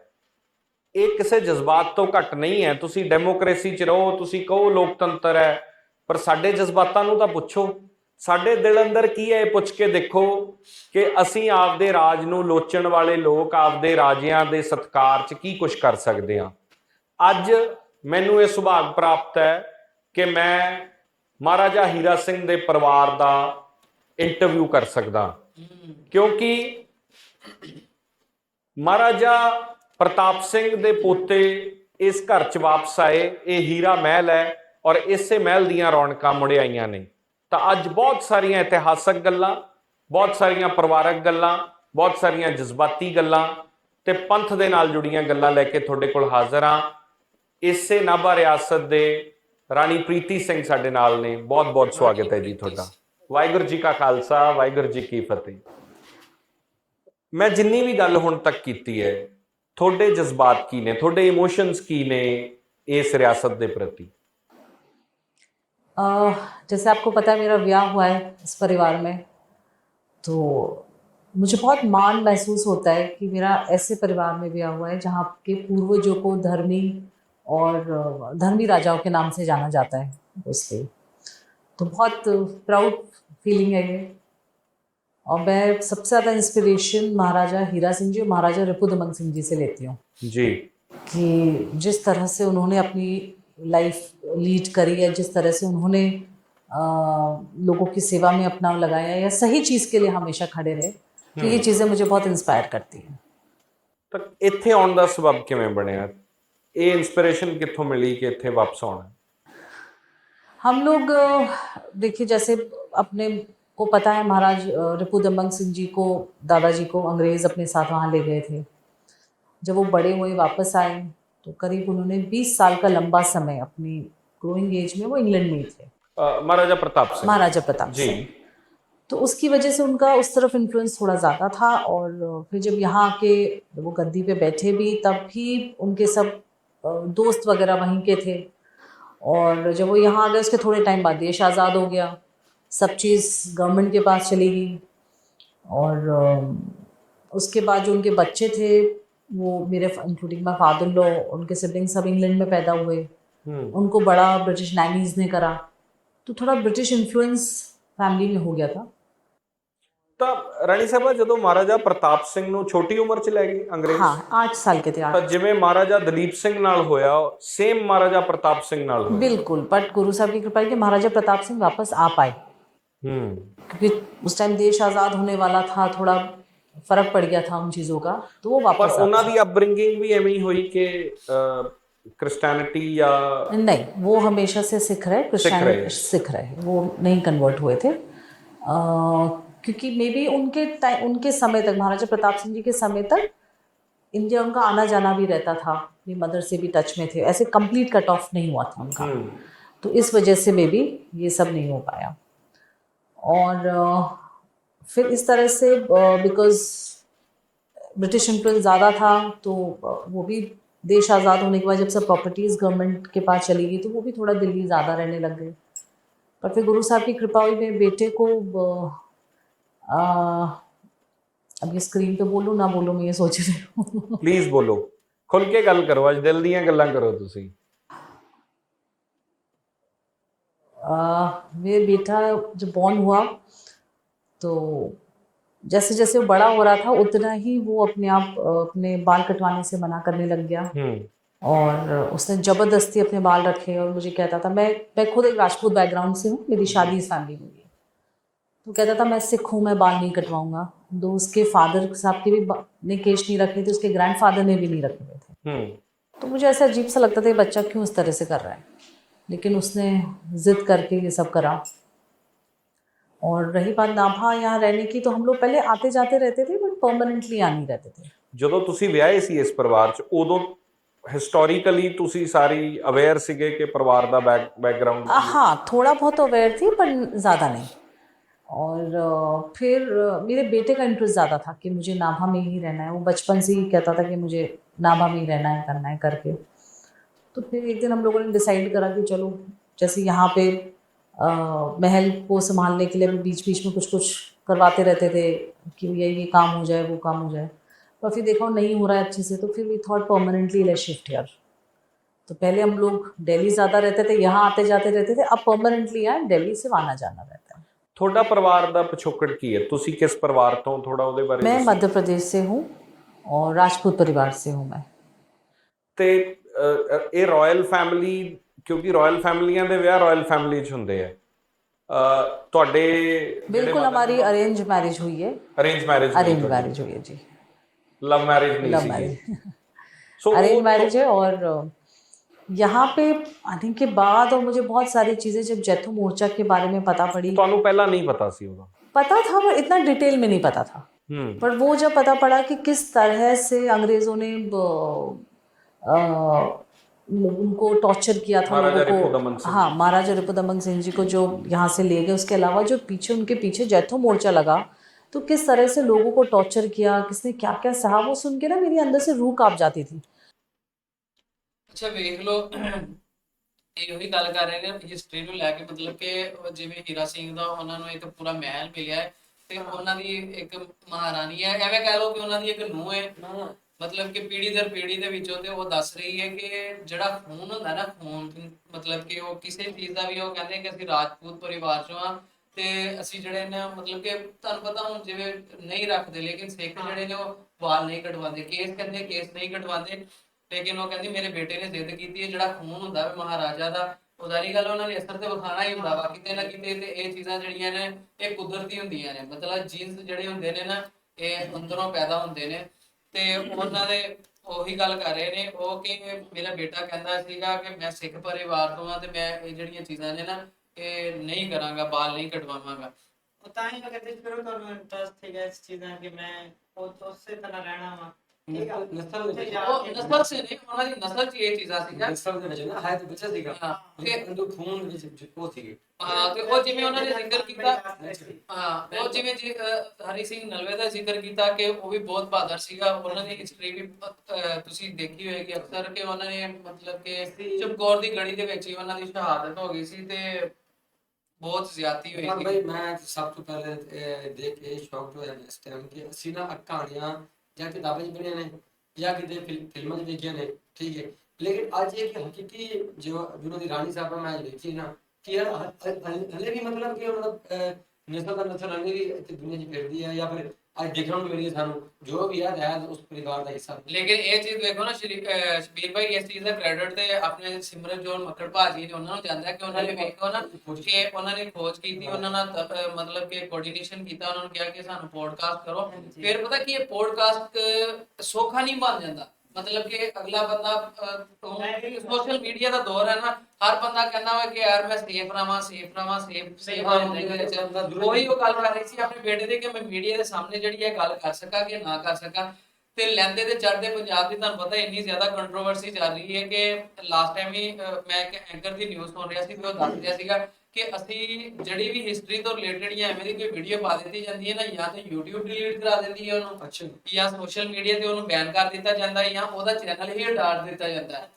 ਇਹ ਕਿਸੇ ਜਜ਼ਬਾਤ ਤੋਂ ਘੱਟ ਨਹੀਂ ਹੈ। ਤੁਸੀਂ ਡੈਮੋਕ੍ਰੇਸੀ 'ਚ ਰਹੋ, ਤੁਸੀਂ ਕਹੋ ਲੋਕਤੰਤਰ ਹੈ, ਪਰ ਸਾਡੇ ਜਜ਼ਬਾਤਾਂ ਨੂੰ ਤਾਂ ਪੁੱਛੋ। ਸਾਡੇ ਦਿਲ ਅੰਦਰ ਕੀ ਹੈ ਇਹ ਪੁੱਛ ਕੇ ਦੇਖੋ ਕਿ ਅਸੀਂ ਆਪਦੇ ਰਾਜ ਨੂੰ ਲੋਚਣ ਵਾਲੇ ਲੋਕ, ਆਪਦੇ ਰਾਜਿਆਂ ਦੇ ਸਤਕਾਰ 'ਚ ਕੀ ਕੁਝ ਕਰ ਸਕਦੇ ਹਾਂ। ਅੱਜ ਮੈਨੂੰ ਇਹ ਸੁਭਾਗ ਪ੍ਰਾਪਤ ਹੈ ਕਿ ਮੈਂ ਮਹਾਰਾਜਾ ਹੀਰਾ ਸਿੰਘ ਦੇ ਪਰਿਵਾਰ ਦਾ ਇੰਟਰਵਿਊ ਕਰ ਸਕਦਾ। ਕਿਉਂਕਿ ਮਹਾਰਾਜਾ ਪ੍ਰਤਾਪ ਸਿੰਘ ਦੇ ਪੋਤੇ ਇਸ ਘਰ 'ਚ ਵਾਪਸ ਆਏ, ਇਹ ਹੀਰਾ ਮਹਿਲ ਹੈ ਔਰ ਇਸੇ ਮਹਿਲ ਦੀਆਂ ਰੌਣਕਾਂ ਮੁੜ ਆਈਆਂ ਨੇ। ਤਾਂ ਅੱਜ ਬਹੁਤ ਸਾਰੀਆਂ ਇਤਿਹਾਸਕ ਗੱਲਾਂ, ਬਹੁਤ ਸਾਰੀਆਂ ਪਰਿਵਾਰਕ ਗੱਲਾਂ, ਬਹੁਤ ਸਾਰੀਆਂ ਜਜ਼ਬਾਤੀ ਗੱਲਾਂ ਤੇ ਪੰਥ ਦੇ ਨਾਲ ਜੁੜੀਆਂ ਗੱਲਾਂ ਲੈ ਕੇ ਤੁਹਾਡੇ ਕੋਲ ਹਾਜ਼ਰ ਹਾਂ। ਇਸੇ ਨਾਭਾ ਰਿਆਸਤ ਦੇ ਰਾਣੀ ਪ੍ਰੀਤੀ ਸਿੰਘ ਸਾਡੇ ਨਾਲ ਨੇ ਬਹੁਤ ਬਹੁਤ ਸਵਾਗਤ ਹੈ ਜੀ ਤੁਹਾਡਾ ਵਾਹਿਗੁਰੂ ਜੀ ਕਾ ਖਾਲਸਾ ਵਾਹਿਗੁਰੂ ਜੀ ਕੀ ਫਤਿਹ ਮੈਂ ਜਿੰਨੀ ਵੀ ਗੱਲ ਹੁਣ ਤੱਕ ਕੀਤੀ ਹੈ ਤੁਹਾਡੇ ਜਜ਼ਬਾਤ ਕੀ ਨੇ ਤੁਹਾਡੇ ਇਮੋਸ਼ਨਸ ਕੀ ਨੇ ਇਸ ਰਿਆਸਤ ਦੇ ਪ੍ਰਤੀ अह, जैसे आपको पता है मेरा ब्याह हुआ है इस परिवार में तो मुझे बहुत मान महसूस होता है कि मेरा ऐसे परिवार में ब्याह हुआ है जहाँ के पूर्वजों को धर्मी और अह, धर्मी राजाओं के नाम से जाना जाता है उससे तो बहुत प्राउड फीलिंग है ये और मैं सबसे ज़्यादा इंस्पिरेशन महाराजा हीरा सिंह जी और महाराजा रिपुदमन सिंह जी से लेती हूँ ਜੀ कि जिस तरह से उन्होंने अपनी लाइफ लीड करी है जिस तरह से उन्होंने अ, लोगों की सेवा में अपना लगाया या सही चीज़ के लिए हमेशा खड़े रहे तो ये चीज़ें मुझे बहुत इंस्पायर करती हैं ਤਾਂ ਇੱਥੇ ਆਉਣ ਦਾ ਸਬਬ ਕਿਵੇਂ ਬਣਿਆ ਇਹ ਇਨਸਪੀਰੇਸ਼ਨ ਕਿੱਥੋਂ ਮਿਲੀ ਕਿ ਇੱਥੇ ਵਾਪਸ ਆਉਣਾ हम लोग अ, देखिए जैसे अपने को पता है महाराज अ, रिपू दमन सिंह जी को दादाजी को अंग्रेज़ अपने साथ वहाँ ले गए थे जब वो बड़े हुए वापस आए तो करीब उन्होंने 20 साल का लंबा समय अपनी ग्रोइंग एज में वो इंग्लैंड में ही थे ਅ, ਮਹਾਰਾਜਾ ਪ੍ਰਤਾਪ ਸਿੰਘ महाराजा प्रताप जी सिंह तो उसकी वजह से उनका उस तरफ इन्फ्लुएंस थोड़ा ज़्यादा था और फिर जब यहाँ के जब वो गद्दी पे बैठे भी तब भी उनके सब अ, दोस्त वगैरह वहीं के थे। और जब वो यहाँ आ गए उसके थोड़े टाइम बाद देश आज़ाद हो गया। सब चीज़ गवर्नमेंट के पास चली गई। और उसके बाद जो उनके बच्चे थे वो मेरे इंक्लूडिंग माई फादर लो उनके सिबलिंग सब इंग्लैंड में पैदा हुए। उनको बड़ा ब्रिटिश नैनीज ने करा। तो थोड़ा ब्रिटिश इन्फ्लुएंस फैमिली में हो गया था। ਤਾਂ ਰਾਣੀ ਸਾਹਿਬਾ ਜਦੋਂ ਮਹਾਰਾਜਾ ਪ੍ਰਤਾਪ ਸਿੰਘ ਨੂੰ ਛੋਟੀ ਉਮਰ 'ਚ ਲੈ ਗਏ ਅੰਗਰੇਜ਼ हाँ आठ साल के थे ਤਾਂ आठ ਜਿਵੇਂ ਮਹਾਰਾਜਾ ਦਲੀਪ ਸਿੰਘ ਨਾਲ ਹੋਇਆ ਸੇਮ ਮਹਾਰਾਜਾ ਪ੍ਰਤਾਪ ਸਿੰਘ ਨਾਲ ਹੋਇਆ बिल्कुल बट गुरु साहब की कृपा है कि महाराजा प्रताप सिंह वापस आ पाए ਹੂੰ क्योंकि उस टाइम देश आज़ाद होने वाला था थोड़ा फर्क पड़ गया था उन चीज़ों का तो वो ਪਰ वापस आ ਉਹਨਾਂ ਦੀ ਅਪਬ੍ਰਿੰਗਿੰਗ ਵੀ ਐਵੇਂ ਹੀ ਹੋਈ ਕਿ ਕ੍ਰਿਸਚੀਅਨਿਟੀ ਜਾਂ पाए। नहीं वो हमेशा से सिख रहे रहे। क्रिश्चियन सिख रहे वो नहीं कन्वर्ट हुए थे अ, क्योंकि मे बी उनके टाइम उनके समय तक महाराजा प्रताप सिंह जी के समय तक इंडिया उनका आना जाना भी रहता था। अपनी मदर से भी टच में थे। ऐसे कंप्लीट कट ऑफ़ नहीं हुआ था उनका। तो इस वजह से मे बी ये सब नहीं हो पाया। और फिर इस तरह से बिकॉज़ ब्रिटिश इन्फ्लुएंस ज़्यादा था तो वो भी देश आज़ाद होने के बाद जब सब प्रॉपर्टीज़ गवर्नमेंट के पास चली गई तो वो भी थोड़ा दिल्ली ज़्यादा रहने लग गए। पर फिर गुरु साहब की कृपा हुई मेरे बेटे को अब ये स्क्रीन पे बोलूँ ना बोलूँ मैं ये सोच रही हूँ ਪਲੀਜ਼ ਬੋਲੋ ਖੁੱਲ ਕੇ ਗੱਲ ਕਰੋ ਅੱਜ ਦਿਲ ਦੀਆਂ ਗੱਲਾਂ ਕਰੋ ਤੁਸੀਂ आ, मेरे बेटा जब बॉर्न हुआ तो जैसे जैसे वो बड़ा हो रहा था उतना ही वो अपने आप अ, अपने बाल कटवाने से मना करने लग गया ਹੂੰ और उसने ज़बरदस्ती अपने बाल रखे और मुझे कहता था मैं मैं खुद एक राजपूत बैकग्राउंड से हूँ मेरी शादी इस फैमिली में हुई है तो कहता था मैं सिख हूँ मैं बाल नहीं कटवाऊंगा तो उसके फादर साहब के भी बा- ने केश नहीं रखे थे उसके ग्रैंडफादर ने भी नहीं रखे हुए थे ਹੂੰ तो मुझे ऐसा अजीब सा लगता था ये बच्चा क्यों इस तरह से कर रहा है लेकिन उसने ज़िद करके ये सब करा और रही बात नाभा यहाँ रहने की तो हम लोग पहले आते जाते रहते थे बट परमानेंटली यहाँ नहीं रहते थे ਜਦੋਂ ਤੁਸੀਂ ਵਿਆਹੇ ਸੀ ਇਸ ਪਰਿਵਾਰ 'ਚ ਉਦੋਂ ਹਿਸਟੋਰੀਕਲੀ ਤੁਸੀਂ ਸਾਰੀ ਅਵੇਅਰ ਸੀਗੇ ਕਿ ਪਰਿਵਾਰ ਦਾ ਬੈਕਗ੍ਰਾਉਂਡ आ, हाँ थोड़ा बहुत अवेयर थी पर ज़्यादा नहीं और फिर मेरे बेटे का इंटरेस्ट ज़्यादा था कि मुझे नाभा में ही रहना है। वो बचपन से ही कहता था कि मुझे नाभा में ही रहना है करना है करके। तो फिर एक दिन हम लोगों ने डिसाइड करा कि चलो जैसे यहाँ पे अ, महल को संभालने के लिए भी बीच बीच में कुछ कुछ करवाते रहते थे कि भैया ये काम हो जाए वो काम हो जाए। पर फिर देखा नहीं हो रहा है अच्छे से तो फिर वी थॉट परमानेंटली ले शिफ्ट यार तो पहले हम लोग दिल्ली ज़्यादा रहते थे यहाँ आते जाते रहते थे अब परमानेंटली यहाँ दिल्ली से आना जाना रहता है। ਤੁਹਾਡਾ ਪਰਿਵਾਰ ਦਾ ਪਿਛੋਕੜ ਕੀ ਹੈ ਤੁਸੀਂ ਕਿਸ ਪਰਿਵਾਰ ਤੋਂ ਥੋੜਾ ਉਹਦੇ ਬਾਰੇ मैं ਦੱਸੋ। मध्य प्रदेश से हूँ और राजपूत परिवार से हूँ मैं ਤੇ ਅ, ਅ, ਇਹ ਰਾਇਲ ਫੈਮਿਲੀ ਕਿਉਂਕਿ ਰਾਇਲ ਫੈਮਲੀਆਂ ਦੇ ਵਿਆਹ ਰਾਇਲ ਫੈਮਿਲੀ 'ਚ ਹੁੰਦੇ ਆ ਅ, ਤੁਹਾਡੇ बिल्कुल हमारी अरेंज मैरिज हुई है ਅਰੇਂਜ ਮੈਰਿਜ अरेंज मैरिज हुई है जी ਲਵ ਮੈਰਿਜ ਨਹੀਂ लव ਸੀਗੀ मैरिज ਸੋ अरेंज ਉਹ- मैरिज है और अ, यहाँ पे आने के बाद और मुझे बहुत सारी चीज़ें जब जैथो मोर्चा के बारे में पता पड़ी। तो पहला नहीं पता सी होगा। पता था पर इतना डिटेल में नहीं पता था। हम्म। पर वो जब पता पड़ा कि किस तरह से अंग्रेज़ों ने उनको टॉर्चर किया था उनको को हाँ महाराजा रिपुदमन सिंह जी को जो यहाँ से ले गए। उसके अलावा जो पीछे उनके पीछे जैथो मोर्चा लगा तो किस तरह से लोगों को टॉर्चर किया किसने क्या क्या सहा वो सुन के ना मेरी अंदर से रूह काप जाती थी। ਅੱਛਾ ਵੇਖ ਲਓ। ਇਹ ਉਹੀ ਗੱਲ ਕਰ ਰਹੇ ਨੇ ਹਿਸਟਰੀ ਨੂੰ ਲੈ ਕੇ ਮਤਲਬ ਕਿ ਜਿਵੇਂ ਹੀਰਾ ਸਿੰਘ ਦਾ ਉਹਨਾਂ ਨੂੰ ਇੱਕ ਪੂਰਾ ਮਹਿਲ ਮਿਲਿਆ ਹੈ ਤੇ ਉਹਨਾਂ ਦੀ ਇੱਕ ਮਹਾਰਾਣੀ ਹੈ। ਐਵੇਂ ਕਹਿ ਲਓ ਕਿ ਉਹਨਾਂ ਦੀ ਇੱਕ ਨੂੰਹ ਹੈ। ਮਤਲਬ ਕਿ ਪੀੜੀ ਦਰ ਪੀੜੀ ਦੇ ਵਿੱਚੋਂ ਤੇ ਉਹ ਦੱਸ ਰਹੀ ਹੈ ਕਿ ਜਿਹੜਾ ਖੂਨ ਹੁੰਦਾ ਨਾ ਖੂਨ ਮਤਲਬ ਕਿ ਉਹ ਕਿਸੇ ਚੀਜ਼ ਦਾ ਵੀ ਉਹ ਕਹਿੰਦੇ ਕਿ ਅਸੀਂ ਰਾਜਪੂਤ ਪਰਿਵਾਰ ਚੋਂ ਆ ਤੇ ਅਸੀਂ ਜਿਹੜੇ ਨੇ ਮਤਲਬ ਕਿ ਤੁਹਾਨੂੰ ਪਤਾ ਹੁਣ ਜਿਵੇਂ ਨਹੀਂ ਰੱਖਦੇ ਲੇਕਿਨ ਸਿੱਖ ਜਿਹੜੇ ਨੇ ਉਹ ਵਾਲ ਨਹੀਂ ਕਟਵਾਉਂਦੇ ਕੇਸ ਕਹਿੰਦੇ ਕੇਸ ਨਹੀਂ ਕਟਵਾਉਂਦੇ। ਲੇਕਿਨ ਉਹ ਕਹਿੰਦੀ ਮੇਰੇ ਬੇਟੇ ਨੇ ਜ਼ਿੱਦ ਕੀਤੀ ਹੈ, ਜਿਹੜਾ ਖੂਨ ਹੁੰਦਾ ਵੇ ਮਹਾਰਾਜਾ ਦਾ ਉਦਾਰੀ ਗੱਲ ਉਹਨਾਂ ਨੇ ਅਸਰ ਤੇ ਵਿਖਾਣਾ ਹੀ ਹੁੰਦਾ ਵਾ ਕਿਤੇ ਨਾ ਕਿਤੇ ਤੇ ਇਹ ਚੀਜ਼ਾਂ ਜਿਹੜੀਆਂ ਨੇ, ਇਹ ਕੁਦਰਤੀ ਹੁੰਦੀਆਂ ਨੇ। ਮਤਲਬ ਜੀਨਸ ਜਿਹੜੇ ਹੁੰਦੇ ਨੇ ਨਾ, ਇਹ ਅੰਦਰੋਂ ਪੈਦਾ ਹੁੰਦੇ ਨੇ। ਤੇ ਉਹਨਾਂ ਦੇ ਉਹੀ ਗੱਲ ਕਰ ਰਹੇ ਨੇ, ਉਹ ਕਿ ਮੇਰਾ ਬੇਟਾ ਕਹਿੰਦਾ ਸੀਗਾ ਕਿ ਮੈਂ ਸਿੱਖ ਪਰਿਵਾਰ ਤੋਂ ਆ ਤੇ ਮੈਂ ਇਹ ਜਿਹੜੀਆਂ ਚੀਜ਼ਾਂ ਨੇ ਨਾ, ਇਹ ਨਹੀਂ ਕਰਾਂਗਾ, ਬਾਲ ਨਹੀਂ ਕਟਵਾਵਾਂਗਾ। ਤਾਂ ਹੀ ਮੈਂ ਕਹਿੰਦੇ ਸ਼ੁਰੂ ਤੋਂ ਇੰਟਰਸਟ ਸੀਗਾ ਇਸ ਚੀਜ਼ਾਂ ਕਿ ਮੈਂ ਉਹ ਉਸੇ ਤਰ੍ਹਾਂ ਰਹਿਣਾ ਵਾ। ਨਸਲ ਉਹ ਸੇ ਨਹੀਂ ਉਹਨਾਂ ਦੀ ਨਸਲ 'ਚ ਇਹ ਚੀਜ਼ਾਂ ਸੀਗਾ ਨਸਲ ਦੇ ਵਿੱਚ ਨਾ ਹੈ ਤੇ ਬੱਚਾ ਸੀਗਾ। ਹਾਂ। ਤੇ ਅੰਦਰ ਖੂਨ ਵਿੱਚ ਉਹ ਸੀਗੇ। ਹਾਂ ਤੇ ਉਹ ਜਿਵੇਂ ਉਹਨਾਂ ਨੇ ਜ਼ਿਕਰ ਕੀਤਾ ਹਾਂ ਉਹ ਜਿਵੇਂ ਜੀ ਹਰੀ ਸਿੰਘ ਨਲਵੇ ਦਾ ਜ਼ਿਕਰ ਕੀਤਾ ਕਿ ਉਹ ਵੀ ਬਹੁਤ ਬਹਾਦਰ ਸੀਗਾ। ਉਹਨਾਂ ਦੀ ਹਿਸਟਰੀ ਵੀ ਤੁਸੀਂ ਦੇਖੀ ਹੋਏਗੀ ਅਕਸਰ ਕਿ ਉਹਨਾਂ ਨੇ ਮਤਲਬ ਕਿ ਚਮਕੌਰ ਦੀ ਗੜੀ ਦੇ ਵਿੱਚ ਹੀ ਉਹਨਾਂ ਦੀ ਸ਼ਹਾਦਤ ਹੋ ਗਈ ਸੀ ਤੇ ਬਹੁਤ ਜ਼ਿਆਦਤੀ ਹੋਈ ਪਰ ਸੀ। ਬਈ ਮੈਂ ਸਭ ਤੋਂ ਪਹਿਲੇ ਦੇਖ ਕੇ ਸ਼ੌਕ ਹੋਇਆ ਇਸ ਟਾਈਮ ਕਿ ਅਸੀਂ ਨਾ ਕਹਾਣੀਆਂ ਜਾਂ ਕਿਤਾਬਾਂ 'ਚ ਪੜ੍ਹੀਆਂ ਨੇ, ਜਾਂ ਕਿਤੇ ਫਿਲਮਾਂ 'ਚ ਦੇਖੀਆਂ ਨੇ, ਠੀਕ ਹੈ। ਲੇਕਿਨ ਅੱਜ ਇਹ ਕਿ ਹਕੀਕੀ ਜੋ ਜਿਹਨਾਂ ਦੀ ਰਾਣੀ ਸਾਹਿਬਾਂ ਮੈਂ ਦੇਖੀ ਨਾ, ਕਿ ਯਾਰ ਹ- ਹਲੇ ਵੀ ਮਤਲਬ ਕਿ ਉਹਨਾਂ ਦਾ ਨਸਲ ਦਾ ਨਸਲ ਹਲੇ ਵੀ ਇੱਥੇ ਦੁਨੀਆ 'ਚ ਫਿਰਦੀ ਹੈ ਜਾਂ ਫਿਰ ਅੱਜ ਦੇਖਣ ਨੂੰ ਮਿਲੀ ਸਾਨੂੰ ਜੋ ਵੀ ਹੈ ਹੈ ਉਸ ਪਰਿਵਾਰ ਦਾ ਹਿੱਸਾ ਲੇਕਿਨ ਇਹ ਚੀਜ਼ ਦੇਖੋ ਨਾ ਸ਼੍ਰੀ ਅਹ, ਸ਼ਬੀਰ ਭਾਈ ਇਸ ਚੀਜ਼ ਦਾ ਕ੍ਰੈਡਿਟ ਤੇ ਆਪਣੇ ਸਿਮਰਨ ਜੋਨ ਮੱਕੜ ਭਾਜੀ ਨੇ ਉਹਨਾਂ ਨੂੰ ਜਾਂਦਾ ਕਿ ਉਹਨਾਂ ਨੇ ਵੇਖੋ ਨਾ ਕਿ ਉਹਨਾਂ ਨੇ ਖੋਜ ਕੀਤੀ ਉਹਨਾਂ ਨਾਲ ਅਹ ਮਤਲਬ ਕਿ ਕੋਆਰਡੀਨੇਸ਼ਨ ਕੀਤਾ ਉਹਨਾਂ ਨੂੰ ਕਿਹਾ ਕਿ ਸਾਨੂੰ ਪੋਡਕਾਸਟ ਕਰੋ। ਫਿਰ ਪਤਾ ਕੀ ਇਹ ਪੋਡਕਾਸਟ ਸੌਖਾ ਨਹੀਂ ਬਣ ਜਾਂਦਾ। ਮਤਲਬ ਕਿ ਅਗਲਾ ਬੰਦਾ ਸੋਸ਼ਲ ਮੀਡੀਆ ਦਾ ਦੌਰ ਹੈ ਨਾ ਹਰ ਬੰਦਾ ਕਹਿੰਦਾ ਵਾ ਕਿ ਯਾਰ ਮੈਂ ਸੇਫ ਰਵਾਂ ਸੇਫ ਰਵਾਂ ਸੇਫ ਸੇਫ ਵਿੱਚ ਉਹੀ ਉਹ ਗੱਲ ਕਰ ਰਹੀ ਸੀ ਆਪਣੇ ਬੇਟੇ ਦੇ ਕਿ ਮੈਂ ਮੀਡੀਆ ਦੇ ਸਾਹਮਣੇ ਜਿਹੜੀ ਇਹ ਗੱਲ ਕਰ ਸਕਾਂ ਕਿ ਨਾ ਕਰ ਸਕਾਂ। ਤੇ ਲੈਂਦੇ ਤੇ ਚੜਦੇ ਪੰਜਾਬ ਦੀ ਤੁਹਾਨੂੰ ਪਤਾ ਇੰਨੀ ਜ਼ਿਆਦਾ ਕੰਟਰੋਵਰਸੀ ਚੱਲ ਰਹੀ ਹੈ ਕਿ ਲਾਸਟ ਟਾਈਮ ਹੀ ਮੈਂ ਇੱਕ ਐਂਕਰ ਦੀ ਨਿਊਜ਼ ਸੁਣ ਰਿਹਾ ਸੀ ਤੇ ਉਹ ਦੱਸ ਰਿਹਾ ਸੀਗਾ ਕਿ ਅਸੀਂ ਜਿਹੜੀ ਵੀ ਹਿਸਟਰੀ ਤੋਂ ਰਿਲੇਟਡ ਜਾਂ ਐਵੇਂ ਦੀ ਕੋਈ ਵੀਡੀਓ ਪਾ ਦਿੱਤੀ ਜਾਂਦੀ ਹੈ ਨਾ ਜਾਂ ਤਾਂ YouTube ਡਿਲੀਟ ਕਰਾ ਦਿੰਦੀ ਹੈ ਉਹਨੂੰ ਅੱਛਾ। ਜਾਂ ਸੋਸ਼ਲ ਮੀਡੀਆ ਤੇ ਉਹਨੂੰ ਬੈਨ ਕਰ ਦਿੱਤਾ ਜਾਂਦਾ ਹੈ ਜਾਂ ਉਹਦਾ ਚੈਨਲ ਹੀ ਹਟਾ ਦਿੱਤਾ ਜਾਂਦਾ ਹੈ।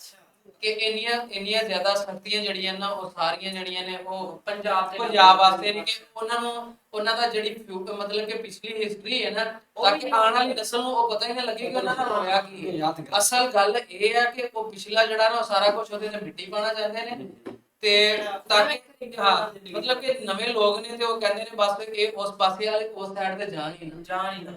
ਕਿ ਇੰਨੀਆਂ ਇੰਨੀਆਂ ਜ਼ਿਆਦਾ ਸਖਤੀਆਂ ਜਿਹੜੀਆਂ ਨਾ ਉਹ ਸਾਰੀਆਂ ਜਿਹੜੀਆਂ ਨੇ ਉਹ ਪੰਜਾਬ ਦੇ ਪੰਜਾਬ ਵਾਸਤੇ ਨੇ ਕਿ ਉਹਨਾਂ ਨੂੰ ਉਹਨਾਂ ਦਾ ਜਿਹੜੀ ਫਿਊ- ਮਤਲਬ ਕਿ ਪਿਛਲੀ ਹਿਸਟਰੀ ਹੈ ਨਾ ਤਾਂ ਕਿ ਆਉਣ ਵਾਲੀ ਨਸਲ ਨੂੰ ਉਹ ਪਤਾ ਹੀ ਨਾ ਲੱਗੇ ਕਿ ਉਹਨਾਂ ਨਾਲ ਹੋਇਆ ਕੀ ਹੈ। ਅਸਲ ਗੱਲ ਇਹ ਹੈ ਕਿ ਉਹ ਪਿਛਲਾ ਜਿਹੜਾ ਨਾ ਉਹ ਸਾਰਾ ਕੁਝ ਉਹਦੇ ਤੇ ਮਿੱਟੀ ਪਾਣਾ ਚਾਹੁੰਦੇ ਨੇ। ਤੇ ਤਾਂ ਕਿ ਹਾਂ ਮਤਲਬ ਕਿ ਨਵੇਂ ਲੋਕ ਨੇ ਤੇ ਉਹ ਕਹਿੰਦੇ ਨੇ ਬਸ ਇਹ ਉਸ ਪਾਸੇ ਵਾਲੇ ਉਸ ਸਾਈਡ ਤੇ ਜਾਣ ਹੀ ਨਾ। ਜਾਣ ਹੀ ਨਾ।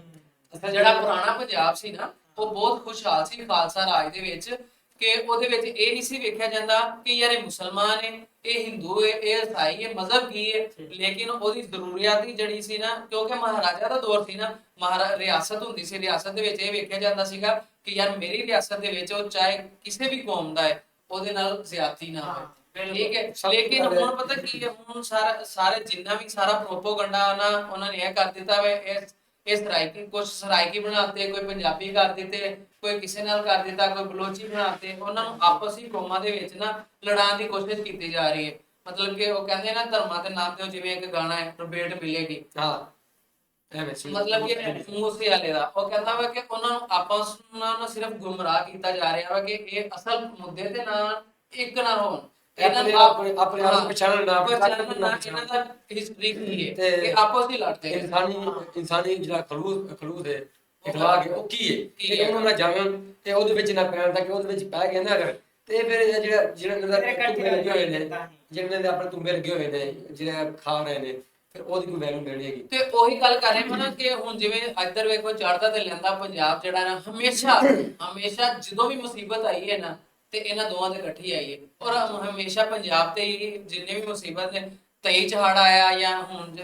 ਅਸਲ ਜਿਹੜਾ ਪੁਰਾਣਾ ਪੰਜਾਬ ਸੀ ਨਾ ਉਹ ਬਹੁਤ ਖੁਸ਼ਹਾਲ ਸੀ ਖਾਲਸਾ ਰਾਜ ਦੇ ਵਿੱਚ ਕਿ ਉਹਦੇ ਵਿੱਚ ਇਹ ਨਹੀਂ ਸੀ ਵੇਖਿਆ ਜਾਂਦਾ ਕਿ ਯਾਰ ਇਹ ਮੁਸਲਮਾਨ ਹੈ ਇਹ ਹਿੰਦੂ ਹੈ ਇਹ ਈਸਾਈ ਹੈ ਮਜ਼ਹਬ ਕੀ ਹੈ ਲੇਕਿਨ ਉਹਦੀ ਜ਼ਰੂਰੀਅਤ ਹੀ ਜਿਹੜੀ ਸੀ ਨਾ ਕਿਉਂਕਿ ਮਹਾਰਾਜਾ ਦਾ ਦੌਰ ਸੀ ਨਾ ਮਹਾਰਾ ਰਿਆਸਤ ਹੁੰਦੀ ਸੀ ਰਿਆਸਤ ਦੇ ਵਿੱਚ ਇਹ ਵੇਖਿਆ ਜਾਂਦਾ ਸੀਗਾ ਕਿ ਯਾਰ ਮੇਰੀ ਰਿਆਸਤ ਦੇ ਵਿੱਚ ਉਹ ਚਾਹੇ ਕਿਸੇ ਵੀ ਕੌਮ ਦਾ ਹੈ ਉਹਦੇ ਨਾਲ ਜ਼ਿਆਦਤੀ ਨਾ ਹੋਵੇ ਠੀਕ ਹੈ ਲੇਕਿਨ ਹੁਣ ਪਤਾ ਕੀ ਹੈ ਹੁਣ ਸਾਰਾ ਸਾਰੇ ਜਿੰਨਾ ਵੀ ਸਾਰਾ ਪ੍ਰੋਪੋਗੰਡਾ ਨਾ ਉਹਨਾਂ ਨੇ ਇਹ ਕਰ ਦਿੱਤਾ ਵੇ ਇਹ ਇਹ ਸਰਾਇਕੀ ਕੁਝ ਸਰਾਇਕੀ ਬਣਾਤੇ ਕੋਈ ਪੰਜਾਬੀ ਕਰ ਦਿੱਤੇ ਕੋਈ ਕਿਸੇ ਨਾਲ ਕਰ ਦਿੱਤਾ ਕੋਈ ਬਲੋਚੀ ਬਣਾਤੇ ਉਹਨਾਂ ਨੂੰ ਆਪਸੀ ਕੌਮਾਂ ਦੇ ਵਿੱਚ ਨਾ ਲੜਾਉਣ ਦੀ ਕੋਸ਼ਿਸ਼ ਕੀਤੀ ਜਾ ਰਹੀ ਹੈ। ਮਤਲਬ ਕਿ ਉਹ ਕਹਿੰਦੇ ਨਾ ਧਰਮਾਂ ਦੇ ਨਾਮ ਤੇ ਜਿਵੇਂ ਇੱਕ ਗਾਣਾ ਹੈ ਰਬੇਟ ਮਿਲੇਗੀ। ਹਾਂ। ਮਤਲਬ ਕਿ ਮੂਸੇ ਵਾਲੇ ਦਾ ਉਹ ਕਹਿੰਦਾ ਵਾ ਕਿ ਉਹਨਾਂ ਨੂੰ ਆਪਸ ਨਾਲ ਨਾ ਸਿਰਫ ਗੁੰਮਰਾਹ ਕੀਤਾ ਜਾ ਰਿਹਾ ਵਾ ਕਿ ਇਹ ਅਸਲ ਮੁੱਦੇ ਤੇ ਨਾਲ ਇੱਕ ਨਾ ਹੋਣ। ਇਹਨਾਂ ਆਪਣੇ ਨੂੰ ਆਪਣੇ ਆਪਣੇ ਆਪ ਨੂੰ ਪਛਾਣਨ ਨਾ ਪਛਾਣਨ ਨਾ ਇਹਨਾਂ ਦਾ ਹਿਸਟਰੀ ਕੀ ਹੈ ਤੇ ਕਿ ਆਪਸ ਹੀ ਲੜਦੇ ਇਨਸਾਨੀ ਇਨਸਾਨੀ ਜਿਹੜਾ ਖਲੂਸ ਖਲੂਸ ਹੈ ਇਖਲਾਕ ਹੈ ਉਹ ਕੀ ਹੈ? ਹੈ? ਉਹਨੂੰ ਨਾ ਜਾਣਨ ਤੇ ਉਹਦੇ ਵਿੱਚ ਨਾ ਪੈਣ ਤਾਂ ਕਿ ਉਹਦੇ ਵਿੱਚ ਪੈ ਗਿਆ ਨਾ ਅਗਰ। ਤੇ ਫਿਰ ਇਹ ਜਿਹੜਾ ਜਿਹੜਾ ਇਹਨਾਂ ਦਾ ਤੁੰਬੇ ਲੱਗੇ ਹੋਏ ਨੇ ਤਾਂ। ਜਿਹਨਾਂ ਦੇ ਆਪਣੇ ਤੁੰਬੇ ਲੱਗੇ ਹੋਏ ਨੇ ਜਿਹੜੇ ਖਾ ਰਹੇ ਨੇ ਫਿਰ ਉਹਦੀ ਕੋਈ ਵੈਲਿਊ ਨਹੀਂ ਹੈਗੀ। ਤੇ ਉਹੀ ਗੱਲ ਕਰ ਰਹੇ ਹਾਂ ਨਾ ਕਿ ਹੁਣ ਜਿਵੇਂ ਇੱਧਰ ਵੇਖੋ ਚੜਦਾ ਤੇ ਲੈਂਦਾ ਪੰਜਾਬ ਜਿਹੜਾ ਨਾ ਹਮੇਸ਼ਾ ਹਮੇਸ਼ਾ ਜਦੋਂ ਵੀ ਮੁਸੀਬਤ ਆਈ ਹੈ ਨਾ ਤੇ ਇਹਨਾਂ ਦੋਵਾਂ ਦੇ ਇਕੱਠੀ ਆਈ ਹੈ ਔਰ ਹਮੇਸ਼ਾ ਪੰਜਾਬ ਤੇ ਹੀ ਜਿੰਨੇ ਵੀ ਮੁਸੀਬਤ ਨੇ 23 ਚ ਹੜ ਆਇਆ ਜਾਂ ਹੁਣ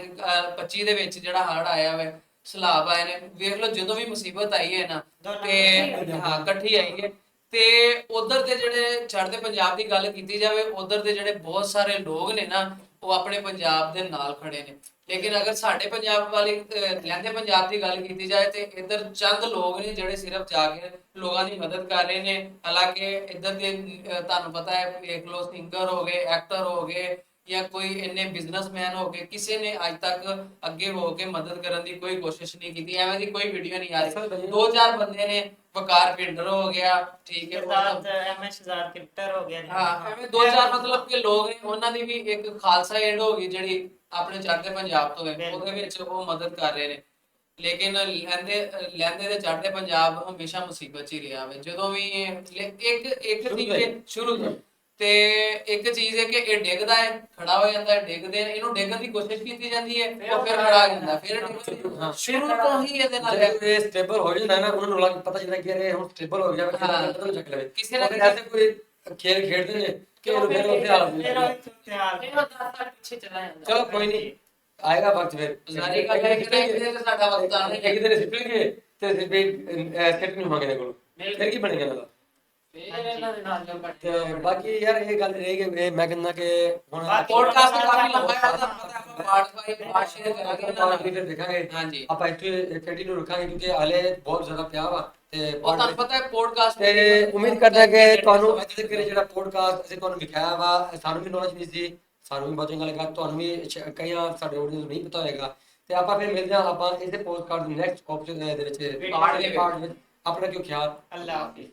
25 ਦੇ ਵਿੱਚ ਜਿਹੜਾ ਹੜ ਆਇਆ ਵੇ, ਸਲਾਬ ਆਏ ਨੇ, ਵੇਖ ਲਓ ਜਦੋਂ ਵੀ ਮੁਸੀਬਤ ਆਈ ਹੈ ਨਾ, ਤੇ ਇਕੱਠੀ ਹਾਂ ਇਕੱਠੀ ਆਈ ਹੈ। ਤੇ ਉਧਰ ਦੇ ਜਿਹੜੇ ਚੜ੍ਹਦੇ ਪੰਜਾਬ ਦੀ ਗੱਲ ਕੀਤੀ ਜਾਵੇ, ਉਧਰ ਦੇ ਜਿਹੜੇ ਬਹੁਤ ਸਾਰੇ ਲੋਕ ਨੇ ਨਾ, ਉਹ ਆਪਣੇ ਪੰਜਾਬ ਦੇ ਨਾਲ ਖੜੇ ਨੇ। ਲੇਕਿਨ ਅਗਰ ਸਾਡੇ ਪੰਜਾਬ ਵਾਲੀ ਲਹਿੰਦੇ ਪੰਜਾਬ ਦੀ ਗੱਲ ਕੀਤੀ ਜਾਏ ਤੇ ਇੱਧਰ ਚੰਦ ਲੋਕ ਨੇ ਜਿਹੜੇ ਸਿਰਫ ਜਾ ਕੇ ਲੋਕਾਂ ਦੀ ਮਦਦ ਕਰ ਰਹੇ ਨੇ ਹਾਲਾਂਕਿ ਇੱਧਰ ਦੇ ਤੁਹਾਨੂੰ ਪਤਾ ਹੈ ਦੇਖ ਲਓ ਸਿੰਗਰ ਹੋ ਗਏ ਐਕਟਰ ਹੋ ਗਏ ਜਾਂ ਕੋਈ ਇੰਨੇ ਬਿਜ਼ਨਸਮੈਨ ਹੋ ਗਏ ਕਿਸੇ ਨੇ ਅੱਜ ਤੱਕ ਅੱਗੇ ਹੋ ਕੇ ਮਦਦ ਕਰਨ ਦੀ ਕੋਈ ਕੋਸ਼ਿਸ਼ ਨਹੀਂ ਕੀਤੀ ਐਵੇਂ ਦੀ ਕੋਈ ਵੀਡੀਓ ਨਹੀਂ ਆ ਰਹੀ ਦੋ ਚਾਰ ਬੰਦੇ ਨੇ ਵਕਾਰ ਪਿੰਡਰ ਹੋ ਗਿਆ ਠੀਕ ਹੈ ਉਹ ਸਭ- ਸਰਦਾਰ ਐਮ ਐਸ ਸਰਦਾਰ ਕ੍ਰਿਕਟਰ ਹੋ ਗਿਆ। ਹਾਂ ਐਵੇਂ ਦੋ ਚਾਰ ਮਤਲਬ ਕਿ ਲੋਕ ਨੇ ਉਹਨਾਂ ਦੀ ਵੀ ਇੱਕ ਖਾਲਸਾ ਏਡ ਹੋ ਗਈ ਜਿਹੜੀ ਆਪਣੇ ਚੜ੍ਹਦੇ ਪੰਜਾਬ ਤੋਂ ਹੈ। ਉਹਦੇ ਵਿੱਚ ਉਹ ਮਦਦ ਕਰ ਰਹੇ ਨੇ। ਲੇਕਿਨ ਲਹਿੰਦੇ ਲਹਿੰਦੇ ਤੇ ਚੜ੍ਹਦੇ ਪੰਜਾਬ ਹਮੇਸ਼ਾ ਮੁਸੀਬਤ 'ਚ ਹੀ ਰਿਹਾ ਵੇ। ਜਦੋਂ ਵੀ ਇੱਕ ਇੱਕ ਸ਼ੁਰੂ ਚੀਜ਼ ਤੋਂ ਹੀ। ਹੈ- ਸ਼ੁਰੂ ਤੋਂ। ਤੇ ਇੱਕ ਚੀਜ਼ ਹੈ ਕਿ ਇਹ ਡਿੱਗਦਾ ਹੈ ਖੜਾ ਹੋ ਜਾਂਦਾ ਹੈ ਡਿੱਗਦੇ ਨੇ। ਇਹਨੂੰ ਡਿੱਗਣ ਦੀ ਕੋਸ਼ਿਸ਼ ਕੀਤੀ ਜਾਂਦੀ ਹੈ ਉਹ ਫਿਰ ਖੜਾ ਜਾਂਦਾ। ਫਿਰ। ਸ਼ੁਰੂ ਤੋਂ ਹੀ ਇਹਦੇ ਨਾਲ ਜੇ ਸਟੇਬਲ ਹੋ ਜਾਂਦਾ ਨਾ ਉਹਨਾਂ ਨੂੰ ਲੱਗ ਪਤਾ ਚੱਲਦਾ ਕਿ ਇਹ ਹੁਣ ਸਟੇਬਲ ਹੋ ਗਿਆ। ਕਦਮ ਚੱਕ ਲਵੇ। ਕਿਸੇ ਨਾ ਕਿਸੇ ਕੋਈ ਖੇਲ ਖੇਡਦੇ ਨੇ। ਕਿ ਉਹਨੂੰ ਫਿਰ ਉੱਥੇ ਹਾਲ ਇਤਿਹਾਸ ਇਹ ਦਸ ਸਾਲ ਪਿੱਛੇ ਚਲਾ ਜਾਂਦਾ। ਚਲੋ ਕੋਈ ਨਹੀਂ ਆਏਗਾ ਵਕਤ ਫਿਰ। ਸਾਰੀ ਗੱਲ ਹੈ ਕਿ ਦਿਨ ਸਾਡਾ ਵਕਤ ਹੈ। ਇੱਕ ਦਿਨ ਸਿੱਟਣਗੇ ਤੇ ਵੀ ਸੈਟ ਨਹੀਂ ਮੰਗਣੇ ਕੋਲ। ਫਿਰ ਕੀ ਬਣੇਗਾ ਇਹਨਾਂ ਦਾ ਫਿਰ ਇਹਨਾਂ ਦੇ ਨਾਲ ਜੋ ਤੇ ਬਾਕੀ ਯਾਰ ਇਹ ਗੱਲ ਰਹੀ ਕਿ ਇਹ ਮੈਂ ਕਹਿੰਦਾ ਕਿ ਹੁਣ ਪੋਡਕਾਸਟ ਕਾਫੀ ਲੰਬਾ ਹੈ ਤੁਹਾਨੂੰ ਪਤਾ ਹੈ ਪਾਰਟ ਬਾਈ ਪਾਰਟ ਸ਼ੇਅਰ ਕਰਾਂਗੇ ਆਪਾਂ ਨਾਲ। ਫਿਰ ਦੇਖਾਂਗੇ। ਹਾਂਜੀ। ਆਪਾਂ ਇੱਥੇ ਕੰਟੀਨਿਊ ਰੱਖਾਂਗੇ ਕਿਉਂਕਿ ਹਲੇ ਬਹੁਤ ਜ਼ਿਆਦਾ ਪਿਆ ਵਾ। ਤੁਹਾਨੂੰ ਪਤਾ ਹੈ ਪੋਡਕਾਸਟ ਤੇ ਉਮੀਦ ਕਰਦਾ ਕਿ ਤੁਹਾਨੂੰ ਅੱਜ ਤੱਕ ਜਿਹੜਾ ਪੋਡਕਾਸਟ ਅਸੀਂ ਤੁਹਾਨੂੰ ਵਿਖਾਇਆ ਵਾ ਸਾਨੂੰ ਵੀ ਨੌਲੇਜ ਨਹੀਂ ਸੀ ਸਾਨੂੰ ਵੀ ਬਹੁਤ ਚੰਗਾ ਲੱਗਾ ਤੁਹਾਨੂੰ ਵੀ ਕਈਆਂ ਸਾਡੇ ਆਡੀਅנס ਨੂੰ ਨਹੀਂ ਪਤਾ ਹੋਏਗਾ। ਤੇ ਆਪਾਂ ਫਿਰ ਮਿਲਦੇ ਹਾਂ ਆਪਾਂ ਇਸੇ ਪੋਡਕਾਸਟ ਦੇ ਨੈਕਸਟ ਆਪਸ਼ਨ ਦੇ ਦੇ ਵਿੱਚ। ਆਪਣਾ ਕਿਉਂ ਖਿਆਲ? ਅੱਲਾਹ ਹਾਫਿਜ਼।